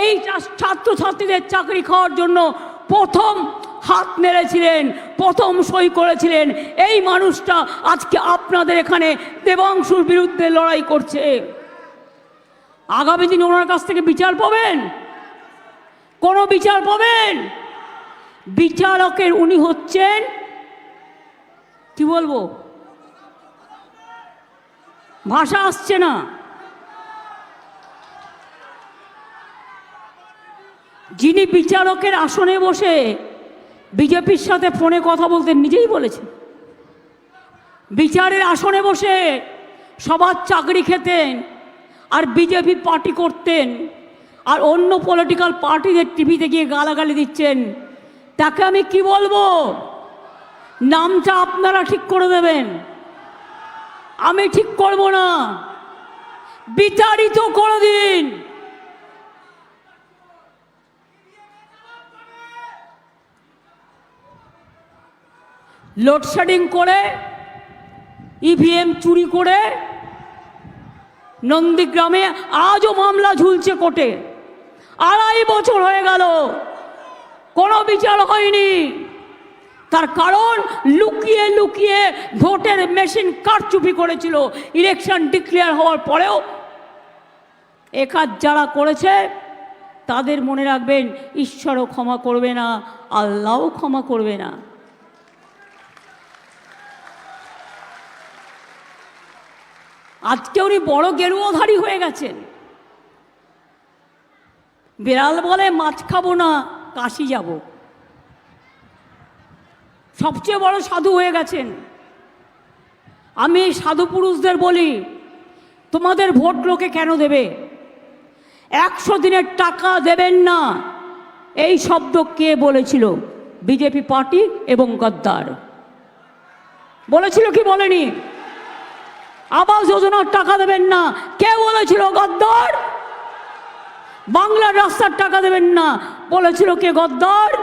এই ছাত্রছাত্রীদের চাকরি খাওয়ার জন্য প্রথম হাত মেরেছিলেন, প্রথম সই করেছিলেন। এই মানুষটা আজকে আপনাদের এখানে দেবাংশুর বিরুদ্ধে লড়াই করছে। আগামী দিন ওনার কাছ থেকে বিচার পাবেন। কোনো বিচার পাবেন? বিচারকের উনি হচ্ছেন, কি বলব? ভাষা আসছে না। যিনি বিচারকের আসনে বসে বিজেপির সাথে ফোনে কথা বলতেন নিজেই বলেছেন, বিচারের আসনে বসে সবার চাকরি খেতেন আর বিজেপি পার্টি করতেন আর অন্য পলিটিক্যাল পার্টিদের টিভিতে গিয়ে গালাগালি দিচ্ছেন, তাকে আমি কি বলব? নামটা আপনারা ঠিক করে দেবেন। আমি ঠিক করব না। বিচারিত করে দিন। লোডশেডিং করে ইভিএম চুরি করে, নন্দীগ্রামে আজও মামলা ঝুলছে কোর্টে। আড়াই বছর হয়ে গেল, কোনো বিচার হয়নি। তার কারণ, লুকিয়ে লুকিয়ে ভোটের মেশিন কারচুপি করেছিল, ইলেকশন ডিক্লেয়ার হওয়ার পরেও। একাজ যারা করেছে, তাদের মনে রাখবেন, ঈশ্বরও ক্ষমা করবে না, আল্লাহও ক্ষমা করবে না। আজকে উনি বড় গেরুয়াধারী হয়ে গেছেন। বিড়াল বলে, মাছ খাব না, কাশি যাব। সবচেয়ে বড় সাধু হয়ে গেছেন। আমি সাধু পুরুষদের বলি, তোমাদের ভোট লোকে কেন দেবে? একশো দিনের টাকা দেবেন না। এই শব্দ কে বলেছিল? বিজেপি পার্টি এবং গদ্দার। বলেছিল কি বলেনি? আবাস যোজনার টাকা দেবেন না। কে বলেছিল গদ্দর? বাংলার রাস্তার টাকা দেবেন না। বলেছিল কে গদ্দর?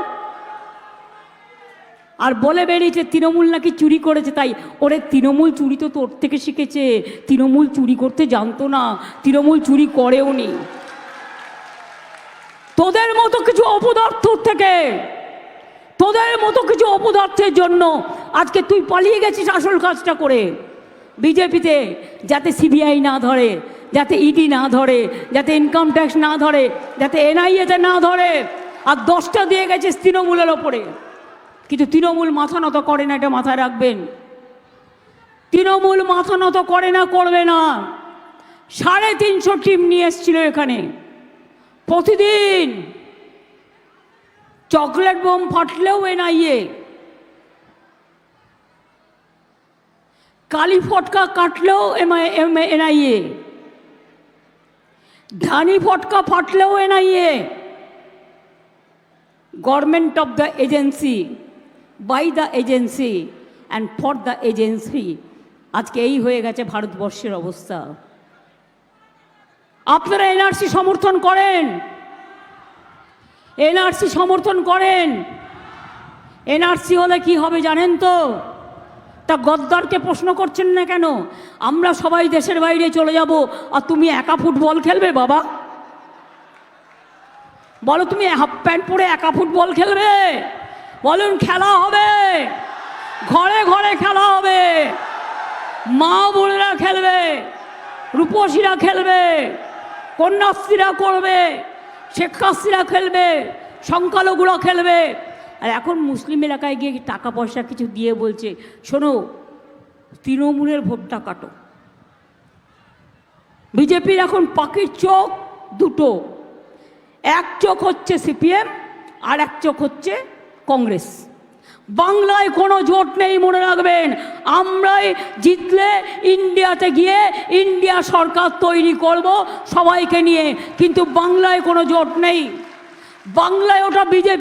আর বলে বেরিয়েছে, তৃণমূল নাকি চুরি করেছে? তাই, ওরে, তৃণমূল চুরি তো তোর থেকে শিখেছে। তৃণমূল চুরি করতে জানতো না। তৃণমূল চুরি করেও নি। তোদের মতো কিছু অপদার্থ থেকে। তোদের মতো কিছু অপদার্থের জন্য। আজকে তুই পালিয়ে গেছিস আসল কাজটা করে। বিজেপিতে যাতে সিবিআই না ধরে, যাতে ইডি না ধরে, যাতে ইনকাম ট্যাক্স না ধরে, যাতে এনআইএতে না ধরে, আর দশটা দিয়ে গেছে তৃণমূলের ওপরে। কিন্তু তৃণমূল মাথা নত করে না, এটা মাথায় রাখবেন। তৃণমূল মাথা নত করে না, করবে না। সাড়ে তিনশো টিম নিয়ে এসছিল এখানে। প্রতিদিন চকলেট বোম ফাটলেও এনআইএ কালি ফটকা কাটলেও এনআইএ। ধানি ফটকা ফাটলেও NIA. Government of the agency by the agency and for the agency আজকে এই হয়ে গেছে ভারতবর্ষের অবস্থা। আপনারা এনআরসি সমর্থন করেন। এনআরসি সমর্থন করেন। এনআরসি হলে কি হবে জানেন তো? তা গদ্দারকে প্রশ্ন করছেন না কেন? আমরা সবাই দেশের বাইরে চলে যাব, আর তুমি একা ফুটবল খেলবে বাবা? বলো তুমি হাফ প্যান্ট পরে একা ফুটবল খেলবে? বলুন খেলা হবে। ঘরে ঘরে খেলা হবে। মা বোনেরা খেলবে, রূপসীরা খেলবে, কন্যাশ্রীরা করবে, শেখাশ্রীরা খেলবে, সংখ্যালঘুরা খেলবে আর এখন মুসলিম এলাকায় গিয়ে টাকা পয়সা কিছু দিয়ে বলছে, শোনো, তৃণমূলের ভোটটা কাটো। বিজেপির এখন পাখির চোখ দুটো। এক চোখ হচ্ছে সিপিএম আর এক চোখ হচ্ছে কংগ্রেস। বাংলায় কোনো জোট নেই, মনে রাখবেন। আমরাই জিতলে ইন্ডিয়াতে গিয়ে ইন্ডিয়া সরকার তৈরি করব সবাইকে নিয়ে। কিন্তু বাংলায় কোনো জোট নেই। বাংলায় ওটা BJP